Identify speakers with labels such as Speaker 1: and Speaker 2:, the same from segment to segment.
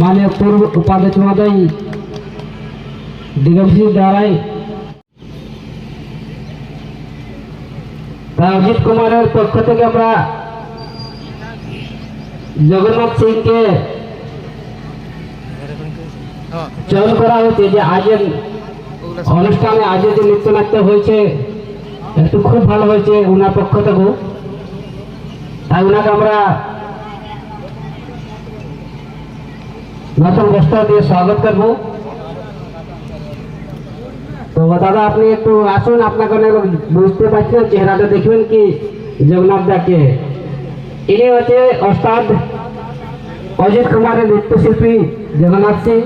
Speaker 1: পূর্ব উপাধ্যক্ষ মহোদয় দিগম্বর দ্বারাই তা অজিত কুমারের পক্ষ থেকে আমরা জগন্নাথ সিংকে চয়ন করা হয়েছে যে আজের অনুষ্ঠানে আজের যে নৃত্যনাট্য হয়েছে একটু খুব ভালো হয়েছে ওনার পক্ষ থেকেও। তাই ওনাকে আমরা নতুন বস্ত্র দিয়ে স্বাগত করব। তো দাদা, আপনি একটু আসুন, আপনাকে বুঝতে পারছি না, চেহারাটা দেখবেন কি? জগন্নাথ দাকে ইনি হচ্ছে ওস্তাদ অজিত কুমারের নৃত্যশিল্পী জগন্নাথ সিং।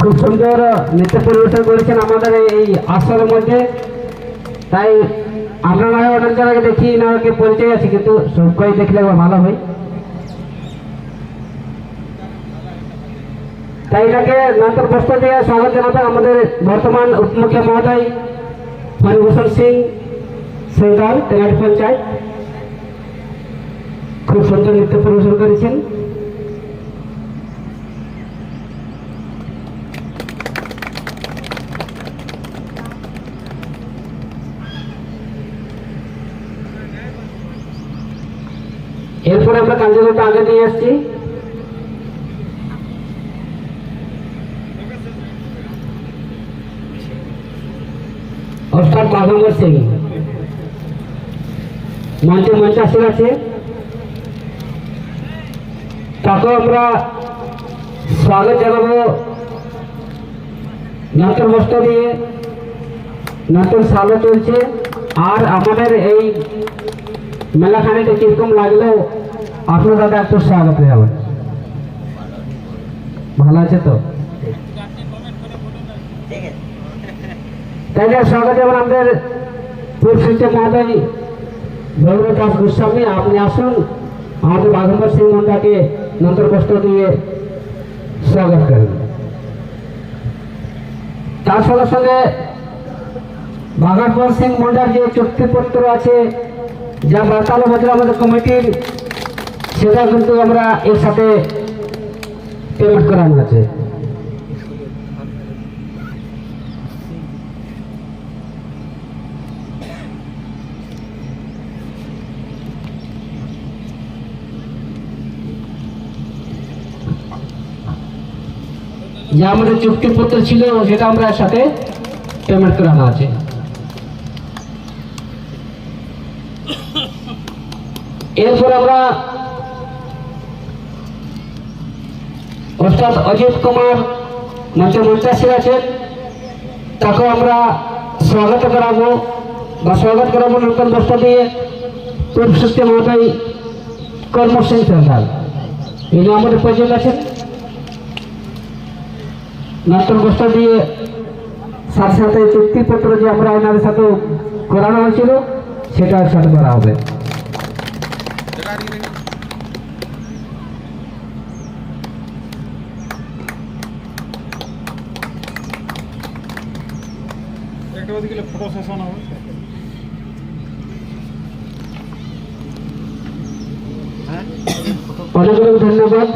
Speaker 1: খুব সুন্দর নৃত্য পরিবেশন করেছেন আমাদের এই আসরের মধ্যে। তাই আমরা অনেক জায়গায় দেখি নাকি পরিচয় আছে, কিন্তু সবাই দেখলে ভালো হয়। তাই এটাকে নন্তর বস্ত্র দিয়ে স্বাগত জানাতে আমাদের বর্তমান উপমুখ্য মহোদয় ফণিভূষণ সিং সৈদার তেনাটি পঞ্চায়েত। খুব সুন্দর নৃত্য পরিবেশন করেছেন। এরপরে আমরা কাঞ্চনটা আগে নিয়ে আসছি। অর্থাৎ বাঘাঙ্গর সিং মঞ্চে মঞ্চাসীন আছে। তাকেও আমরা স্বাগত জানাব নতুন বস্ত্র দিয়ে। নতুন সালও চলছে। আর আমাদের এই মেলাখানিতে কীরকম লাগল, আপনার দাদা একটু স্বাগত যাবেন ভালো আছে তো? তাই জন্য স্বাগত যেমন আমাদের পুরসিতে মহোদয় রবীন্দ্র দাস গোস্বামী, আপনি আসুন। আমাদের বাঘম্বর সিং মন্ডাকে নন্তর কষ্ট দিয়ে স্বাগত করেন তার সঙ্গে সঙ্গে বাঘাম্বর সিং মন্ডার যে চুক্তিপত্র আছে, যা বার্তালো বছর আমাদের কমিটির, সেটা কিন্তু আমরা এর সাথে পেমেন্ট করানো আছে। যে আমাদের চুক্তিপত্র ছিল সেটা আমরা সাথে পেমেন্ট করানো আছে। এরপর আমরা অর্থাৎ অজিত কুমার মঞ্চে মঞ্চাসী আছেন, তাকেও আমরা স্বাগত করাবো বা স্বাগত করাবো নতুন বস্ত্র দিয়ে পূর্ব সৃষ্টি মহোদয় কর্মসিং সরকার ইনি আমাদের পরিচয় আছেন। বস্ত্র দিয়ে সাথে সাথে চুক্তিপত্র যে আমরা ওনাদের সাথে করানো হয়েছিল, সেটা সাথে করা হবে। অনেক অনেক ধন্যবাদ।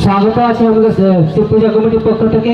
Speaker 1: স্বাগত আছে আমাদের শিব পূজা কমিটির পক্ষ থেকে।